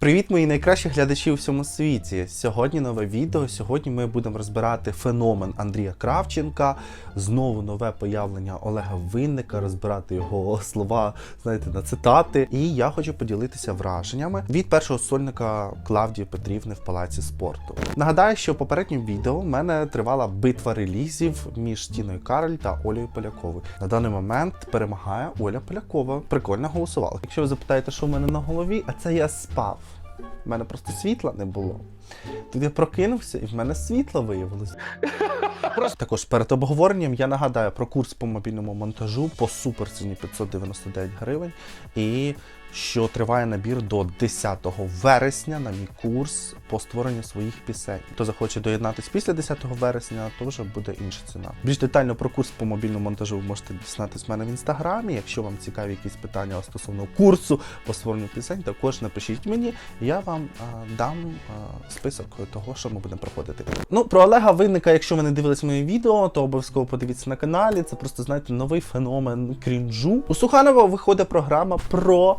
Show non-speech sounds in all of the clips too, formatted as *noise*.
Привіт, мої найкращі глядачі у всьому світі. Сьогодні нове відео. Сьогодні ми будемо розбирати феномен Андрія Кравченка. Знову нове появлення Олега Винника, розбирати його слова, знаєте, на цитати. І я хочу поділитися враженнями від першого сольника Клавдії Петрівни в палаці спорту. Нагадаю, що в попередньому відео в мене тривала битва релізів між Тіною Кароль та Олею Поляковою. На даний момент перемагає Оля Полякова. Прикольно голосувала. Якщо ви запитаєте, що в мене на голові, а це я спав. У мене просто світла не було. Тут я прокинувся, і в мене світло виявилось. Також перед обговоренням я нагадаю про курс по мобільному монтажу по суперціні 599 гривень. І що триває набір до 10 вересня на мій курс по створенню своїх пісень. Хто захоче доєднатись після 10 вересня, то вже буде інша ціна. Більш детально про курс по мобільному монтажу ви можете дізнатись в мене в інстаграмі. Якщо вам цікаві якісь питання стосовно курсу по створенню пісень, також напишіть мені, я вам а, дам а, список того, що ми будемо проходити. Ну про Олега Винника, якщо ви не дивились моє відео, то обов'язково подивіться на каналі. Це просто знаєте новий феномен крінжу. У Суханова виходить програма про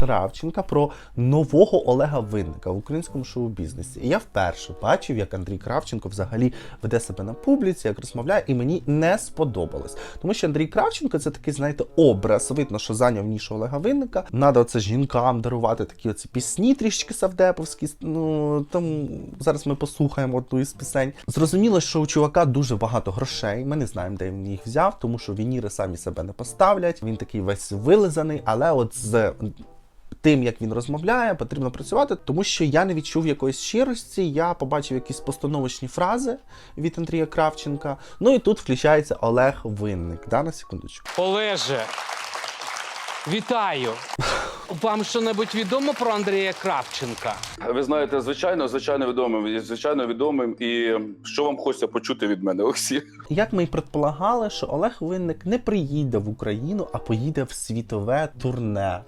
Кравченка, про нового Олега Винника в українському шоу-бізнесі. І я вперше бачив, як Андрій Кравченко взагалі веде себе на публіці, як розмовляє, і мені не сподобалось. Тому що Андрій Кравченко це такий, знаєте, образ. Видно, що зайняв нішу Олега Винника. Надо оце жінкам дарувати такі оці пісні, трішки савдеповські. Ну там зараз ми послухаємо одну із пісень. Зрозуміло, що у чувака дуже багато грошей. Ми не знаємо, де він їх взяв, тому що вініри самі себе не поставлять. Він такий весь вилизаний, але от з тим, як він розмовляє, потрібно працювати, тому що я не відчув якоїсь щирості. Я побачив якісь постановочні фрази від Андрія Кравченка. Ну і тут включається Олег Винник. Да, на секундочку. Олеже, вітаю. Вам що-небудь відомо про Андрія Кравченка? Ви знаєте, звичайно, звичайно відомим, звичайно відомим. І що вам хочеться почути від мене, Олексій? Як ми й предполагали, що Олег Винник не приїде в Україну, а поїде в світове турне.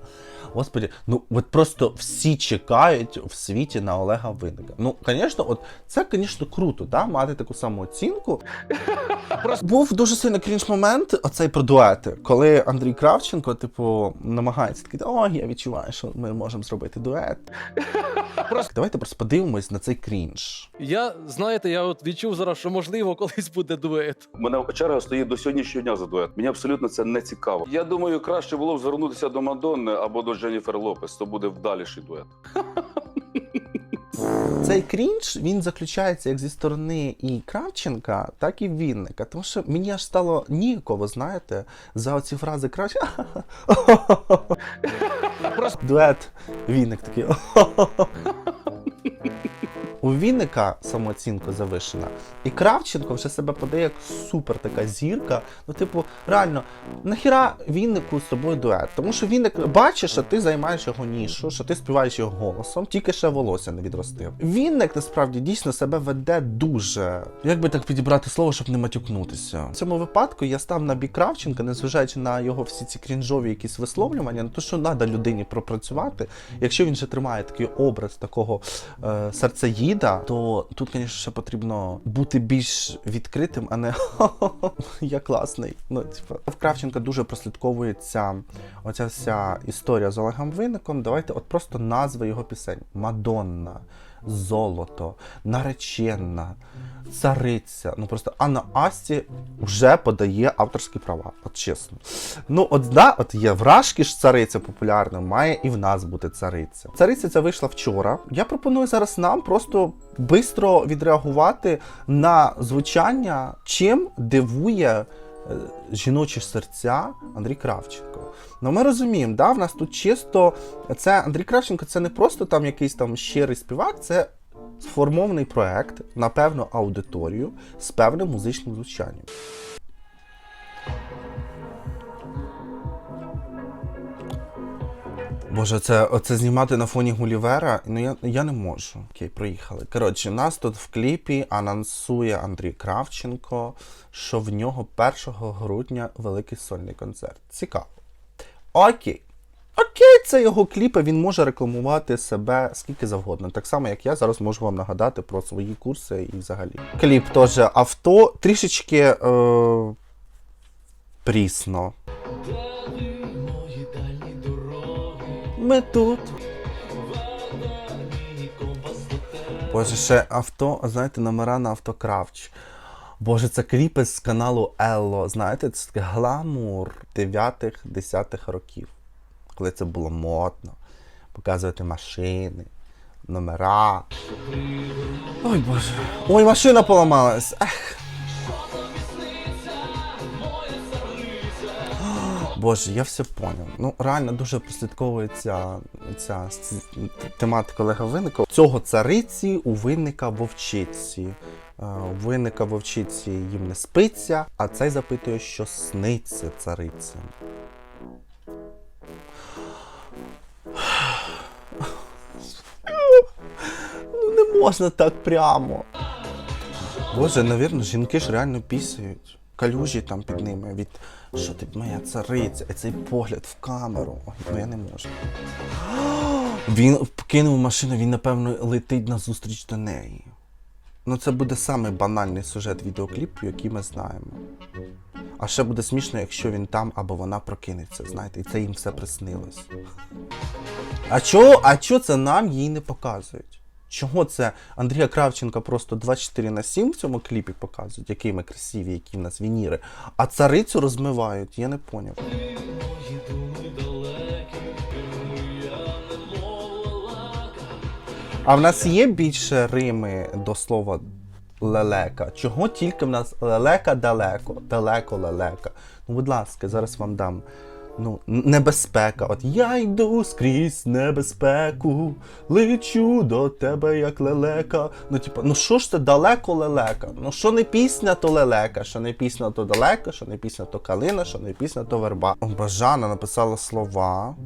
Господи, ну от просто всі чекають в світі на Олега Винника. Ну, звісно, от це, звісно, круто, да, мати таку саму оцінку. Просто був дуже сильно крінж момент, оцей про дуети, коли Андрій Кравченко, типу, намагається такий, о, я відчуваю, що ми можемо зробити дует. *laughs* Просто давайте просто подивимось на цей крінж. Я знаєте, я от відчув зараз, що можливо колись буде дует. Мене черга стоїть до сьогоднішнього дня за дует. Мені абсолютно це не цікаво. Я думаю, краще було б звернутися до Мадонни або до Дженніфер Лопес. То буде вдаліший дует. *laughs* Цей крінж він заключається як зі сторони і Кравченка, так і Вінника. Тому що мені аж стало ніяково, знаєте, за оці фрази Кравченка. *laughs* Дует Вінник такий. *laughs* У Вінника самооцінка завишена. І Кравченко вже себе подає як супер така зірка. Ну, типу, реально, нахіра Віннику з тобою дует? Тому що Вінник бачить, що ти займаєш його нішу, що ти співаєш його голосом, тільки ще волосся не відростив. Вінник насправді дійсно себе веде дуже. Як би так підібрати слово, щоб не матюкнутися. В цьому випадку я став на бік Кравченка, незважаючи на його всі ці крінжові якісь висловлювання, на те, що треба людині пропрацювати. Якщо він же тримає такий образ такого е, серцеїда, то тут, звісно, ще потрібно бути більш відкритим, а не *laughs* я класний. Ну, типу, в Кравченка дуже прослідковується оця вся історія з Олегом Винником. Давайте от просто назви його пісень: Мадонна, Золото, Нареченна, Цариця. Ну просто Анна Асті вже подає авторські права. От чесно. Ну, от да, от є вражки ж цариця популярна, має і в нас бути цариця. Цариця ця вийшла вчора. Я пропоную зараз нам просто швидко відреагувати на звучання, чим дивує. Е, Жіночі серця Андрій Кравченко. Ну ми розуміємо, да, в нас тут чисто це Андрій Кравченко це не просто там якийсь там щирий співак, це сформований проект на певну аудиторію з певним музичним звучанням. Боже, це оце знімати на фоні Гулівера. Ну я, я не можу. Окей, проїхали. Коротше, нас тут в кліпі анонсує Андрій Кравченко, що в нього 1 грудня великий сольний концерт. Цікаво. Окей. Окей, це його кліпи, він може рекламувати себе скільки завгодно. Так само, як я зараз можу вам нагадати про свої курси і взагалі. Кліп теж авто, трішечки е, прісно ми тут. Боже, ще авто, знаєте, номера на автокравч. Боже, це кліпи з каналу Елло. Знаєте, це такий гламур 9-10 років. Коли це було модно. Показувати машини, номера. Ой боже. Ой, машина поламалась. Ех. Боже, я все поняв. Ну реально дуже прослідковується ця тематика Олега Винника. Цього цариці у винника вовчиці. Е, У винника вовчиці їм не спиться, а цей запитує, що сниться царицям. Ну не можна так прямо. Боже, навірно, жінки ж реально пісають. Калюжі там під ними від що ти моя цариця, і цей погляд в камеру. Ой, ну я не можу. *gasps* Він кинув машину, він, напевно, летить на зустріч до неї. Ну, це буде самий банальний сюжет відеокліпу, який ми знаємо. А ще буде смішно, якщо він там або вона прокинеться, знаєте, і це їм все приснилось. А чого, а чого це нам їй не показують? Чого це Андрія Кравченка просто 24 на 7 в цьому кліпі показують, які ми красиві, які в нас вініри, а царицю розмивають, я не поняв. А в нас є більше рими до слова лелека. Чого тільки в нас лелека далеко, далеко лелека. Ну, будь ласка, зараз вам дам. Ну, небезпека. От я йду скрізь небезпеку, лечу до тебе як лелека. Ну, типу, ну що ж це далеко лелека? Ну що не пісня, то лелека, що не пісня, то далека, що не пісня, то калина, що не пісня, то верба. Бажана написала слова,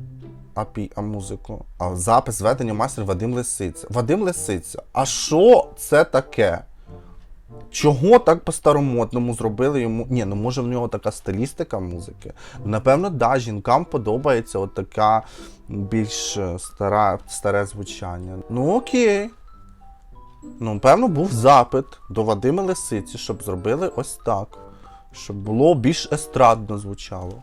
а, пі, а музику. А запис ведення майстер Вадим Лисиця. Вадим Лисиця. А що це таке? Чого так по-старомодному зробили йому? Ні, ну може в нього така стилістика музики. Напевно, да, жінкам подобається от така більш е, стара, старе звучання. Ну окей. Ну, певно, був запит до Вадима Лисиці, щоб зробили ось так. Щоб було більш естрадно звучало.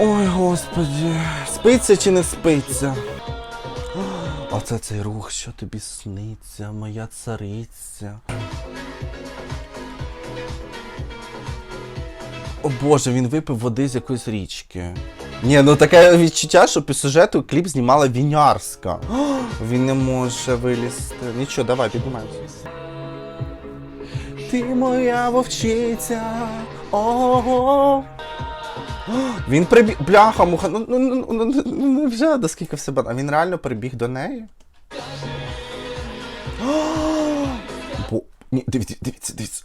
Ой, господі, спиться чи не спиться? Оце цей рух, що тобі сниться, моя цариця. О Боже, він випив води з якоїсь річки. Ні, ну таке відчуття, що по сюжету кліп знімала Вінярська. О, він не може вилізти. Нічого, давай, піднімаємося. Ти моя вовчиця. Ого. *gasps* Він прибіг. Бляха, муха. Ну, ну, ну, ну, ну, ну, ну, вже до скільки все бана. Він реально прибіг до неї. *gasps* Бо. Ні, дивіться, дивіться, дивіться.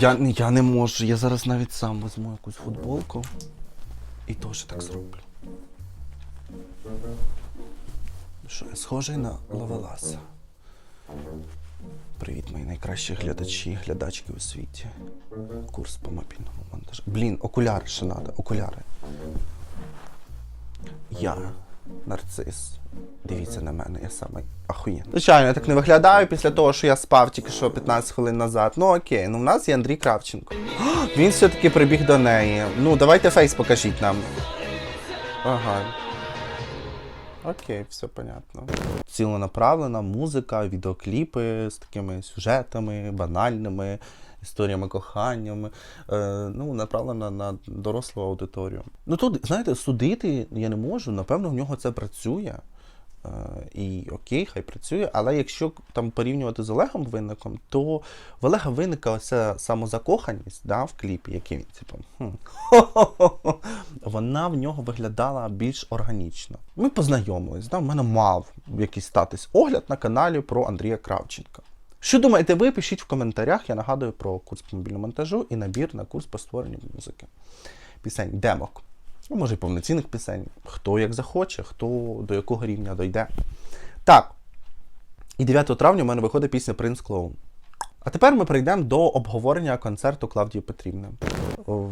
Я, я не можу, я зараз навіть сам візьму якусь футболку і теж так зроблю. Що, я схожий на Лавеласа. Привіт, мої найкращі глядачі, глядачки у світі. Курс по мобільному монтажу. Блін, окуляри ще треба, окуляри. Я нарцис. Дивіться на мене, я самий ахуєнний. Звичайно, я так не виглядаю після того, що я спав тільки що 15 хвилин назад. Ну окей, ну в нас є Андрій Кравченко. *gasps* Він все-таки прибіг до неї. Ну, давайте фейс покажіть нам. Ага. Окей, все понятно. Ціленаправлена музика, відеокліпи з такими сюжетами, банальними історіями коханнями. Е, ну, направлена на дорослу аудиторію. Ну тут, знаєте, судити я не можу. Напевно, в нього це працює. Е, і окей, хай працює. Але якщо там порівнювати з Олегом Винником, то в Олега Винника оця самозакоханість да, в кліпі, який він типу, хм, *laughs* вона в нього виглядала більш органічно. Ми познайомились, да, в мене мав якийсь статись огляд на каналі про Андрія Кравченка. Що думаєте ви? Пишіть в коментарях. Я нагадую про курс по мобільному монтажу і набір на курс по створенню музики. Пісень, демок. Ну, може, і повноцінних пісень. Хто як захоче, хто до якого рівня дойде. Так. І 9 травня у мене виходить пісня Принц Клоун. А тепер ми прийдемо до обговорення концерту Клавдії Петрівни.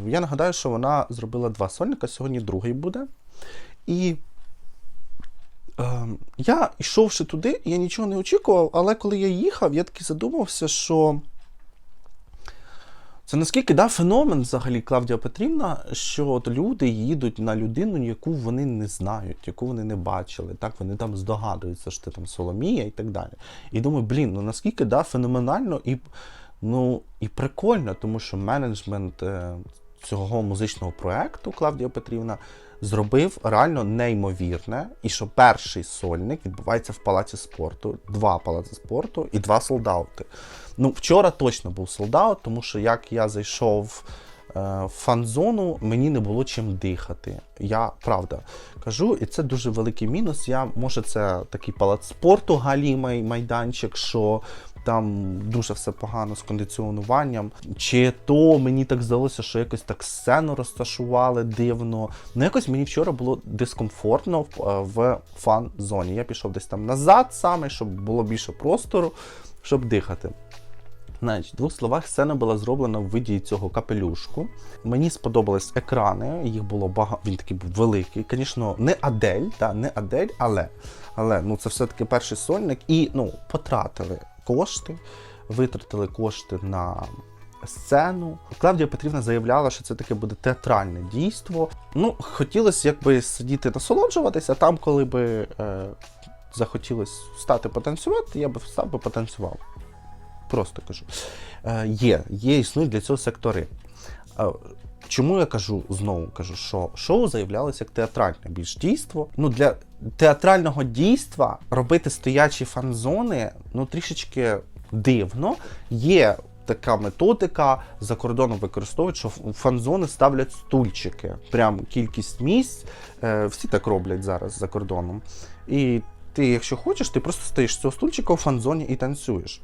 Я нагадаю, що вона зробила два сольника, сьогодні другий буде. І ем, я йшовши туди, я нічого не очікував, але коли я їхав, я таки задумався, що Це наскільки да, феномен взагалі Клавдія Петрівна, що от люди їдуть на людину, яку вони не знають, яку вони не бачили. Так вони там здогадуються, що ти там Соломія і так далі. І думаю, блін, ну наскільки да, феноменально і, ну, і прикольно, тому що менеджмент е, цього музичного проекту Клавдія Петрівна зробив реально неймовірне, і що перший сольник відбувається в палаці спорту, два палаці спорту і два солдати. Ну, вчора точно був солдат, тому що як я зайшов е, в фан-зону, мені не було чим дихати. Я правда кажу, і це дуже великий мінус. Я, може, це такий палац спорту, галімий майданчик, що там дуже все погано з кондиціонуванням. Чи то мені так здалося, що якось так сцену розташували дивно. Ну, якось мені вчора було дискомфортно в, е, фан-зоні. Я пішов десь там назад саме, щоб було більше простору, щоб дихати. Значить, в двох словах, сцена була зроблена в виді цього капелюшку. Мені сподобались екрани, їх було багато. Він такий був великий. Звісно, не Адель, та, не Адель, але, але ну, це все-таки перший сольник. І ну, потратили кошти, витратили кошти на сцену. Клавдія Петрівна заявляла, що це таке буде театральне дійство. Ну, хотілося якби сидіти насолоджуватися, там, коли би е, захотілося встати потанцювати, я би встав би потанцював. Просто кажу. Е, є, є, існують для цього сектори. Е, чому я кажу знову кажу, що шоу заявлялося як театральне більш дійство. Ну, для театрального дійства робити стоячі фан-зони ну, трішечки дивно. Є така методика за кордоном використовують, що фан-зони ставлять стульчики. Прям кількість місць. Е, всі так роблять зараз за кордоном. І ти, якщо хочеш, ти просто стоїш з цього стульчика у фан-зоні і танцюєш.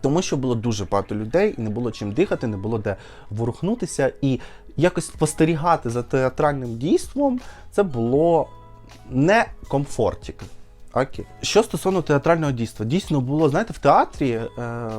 Тому що було дуже багато людей, і не було чим дихати, не було де ворухнутися. І якось спостерігати за театральним дійством це було не комфортік. Окей. Що стосовно театрального дійства, дійсно було, знаєте, в театрі е,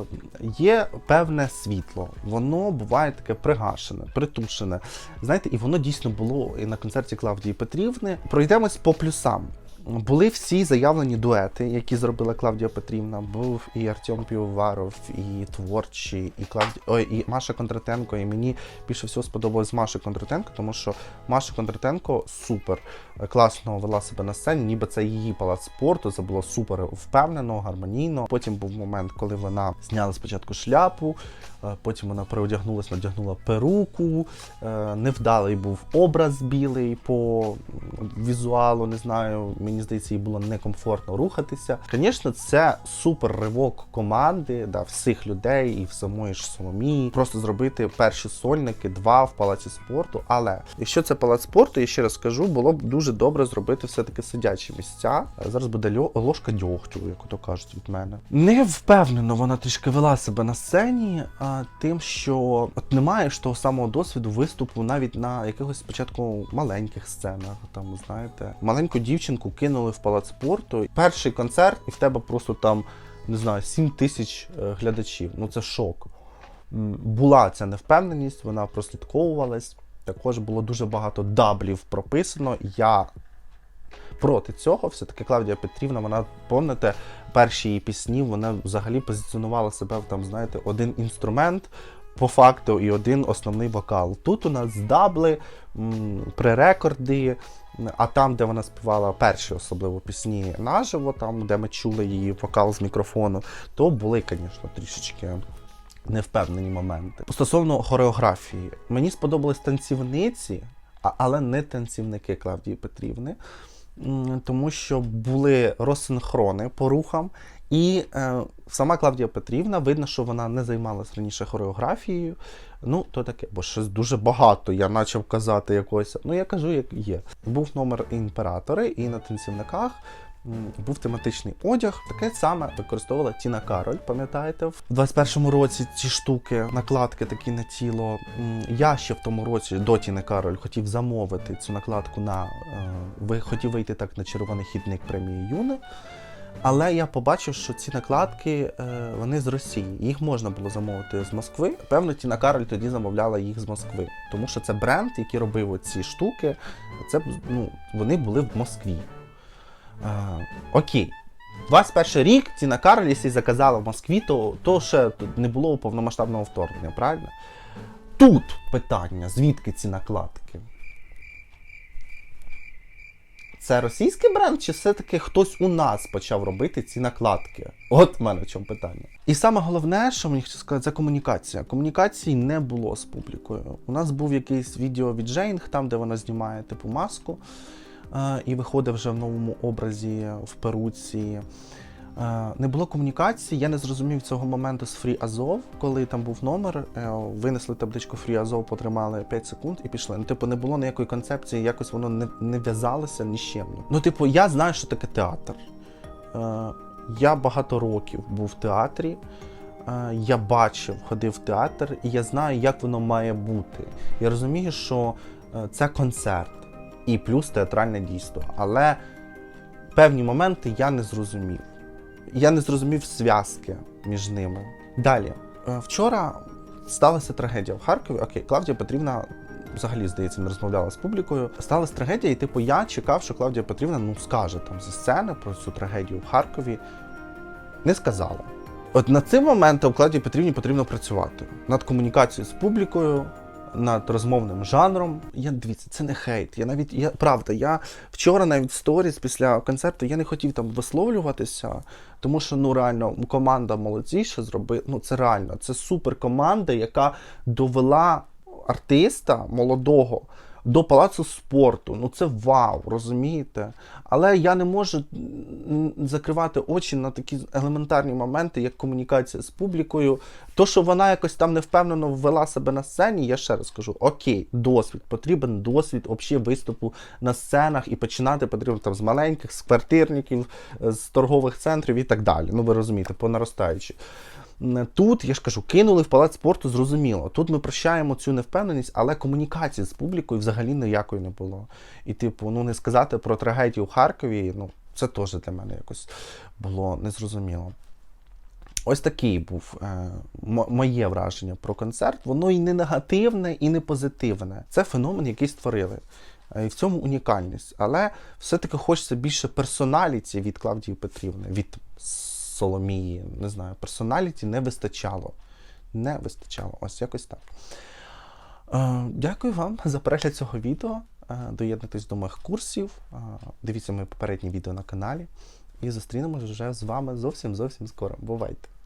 є певне світло. Воно буває таке пригашене, притушене. Знаєте, і воно дійсно було і на концерті Клавдії Петрівни. Пройдемось по плюсам. Були всі заявлені дуети, які зробила Клавдія Петрівна. Був і Артем Півоваров, і творчі, і Клавді... Ой, і Маша Кондратенко. І мені більше всього сподобалось Маша Кондратенко, тому що Маша Кондратенко супер е, класно вела себе на сцені, ніби це її палац спорту. Це було супер впевнено, гармонійно. Потім був момент, коли вона зняла спочатку шляпу, е, потім вона переодягнулась, надягнула перуку. е, Невдалий був образ білий по візуалу, не знаю. Мені здається, їй було некомфортно рухатися. Звісно, це супер ривок команди, да, всіх людей і в самої ж Соломії. Просто зробити перші сольники, два в палаці спорту. Але якщо це палац спорту, я ще раз скажу, було б дуже добре зробити все-таки сидячі місця. Зараз буде ложка дьогтю, як то кажуть від мене. Не впевнено вона трішки вела себе на сцені, а тим, що от немає ж того самого досвіду виступу навіть на якихось спочатку маленьких сценах. Там знаєте, маленьку дівчинку кинули в палац спорту. Перший концерт, і в тебе просто там не знаю 7 тисяч е, глядачів. Ну це шок. Була ця невпевненість, вона прослідковувалась. Також було дуже багато даблів прописано. Я проти цього. Все-таки Клавдія Петрівна, вона, пам'ятаєте, перші її пісні, вона взагалі позиціонувала себе там, знаєте, один інструмент. По факту і один основний вокал. Тут у нас дабли, пререкорди, а там, де вона співала перші особливо пісні наживо, там, де ми чули її вокал з мікрофону, то були, звісно, трішечки невпевнені моменти. Стосовно хореографії, мені сподобались танцівниці, але не танцівники Клавдії Петрівни, тому що були розсинхрони по рухам. І е, сама Клавдія Петрівна, видно, що вона не займалась раніше хореографією. Ну, то таке, бо щось дуже багато. Я почав казати якось. Ну, я кажу, як є. Був номер імператори, і на танцівниках був тематичний одяг. Таке саме використовувала Тіна Кароль, пам'ятаєте? В 21-му році ці штуки, накладки такі на тіло. Я ще в тому році до Тіни Кароль хотів замовити цю накладку на е, хотів вийти так на червоний хідник премії Юни. Але я побачив, що ці накладки е, вони з Росії. Їх можна було замовити з Москви. Певно, Тіна Кароль тоді замовляла їх з Москви. Тому що це бренд, який робив ці штуки. Це ну, вони були в Москві. Е, окей. 21 рік Тіна Кароль, якщо заказала в Москві, то, то ще не було повномасштабного вторгнення, правильно? Тут питання, звідки ці накладки? Це російський бренд, чи все-таки хтось у нас почав робити ці накладки? От в мене в чому питання. І саме головне, що мені хочу сказати, це комунікація. Комунікації не було з публікою. У нас був якийсь відео від Джейнг, там, де вона знімає типу маску е, і виходить вже в новому образі в перуці. Е, Не було комунікації, я не зрозумів цього моменту з Free Azov, коли там був номер, е, винесли табличку Free Azov, потримали 5 секунд і пішли. Ну, типу, не було ніякої концепції, якось воно не, не в'язалося ні з чим. Ну, типу, я знаю, що таке театр. Е, Я багато років був в театрі. Я бачив, ходив в театр, і я знаю, як воно має бути. Я розумію, що це концерт і плюс театральне дійство. Але певні моменти я не зрозумів. Я не зрозумів зв'язки між ними. Далі, Е, вчора сталася трагедія в Харкові. Окей, Клавдія Петрівна взагалі, здається, не розмовляла з публікою. Сталася трагедія, і типу я чекав, що Клавдія Петрівна ну скаже там зі сцени про цю трагедію в Харкові. Не сказала. От над цим моментом Клавдії Петрівні потрібно працювати над комунікацією з публікою, над розмовним жанром. Я дивіться, це не хейт. Я навіть я правда, я вчора навіть сторіс після концерту я не хотів там висловлюватися, тому що ну реально команда молодіша зробила. Ну це реально, це супер команда, яка довела артиста молодого до палацу спорту. Ну це вау, розумієте? Але я не можу закривати очі на такі елементарні моменти, як комунікація з публікою. То, що вона якось там невпевнено ввела себе на сцені, я ще раз кажу: окей, досвід, потрібен досвід взагалі виступу на сценах і починати потрібно там з маленьких, з квартирників, з торгових центрів і так далі. Ну ви розумієте, по наростаючій. Тут, я ж кажу, кинули в палац спорту, зрозуміло. Тут ми прощаємо цю невпевненість, але комунікації з публікою взагалі ніякої не було. І, типу, ну не сказати про трагедію в Харкові, ну це теж для мене якось було незрозуміло. Ось такий був е, моє враження про концерт. Воно і не негативне, і не позитивне. Це феномен, який створили. Е, І в цьому унікальність. Але все-таки хочеться більше персоналіті від Клавдії Петрівни, від Соломії. Не знаю, персоналіті не вистачало. Не вистачало. Ось якось так. Е, Дякую вам за перегляд цього відео. Е, Доєднуйтесь до моїх курсів, е, дивіться мої попередні відео на каналі. І зустрінемось вже з вами зовсім зовсім скоро. Бувайте!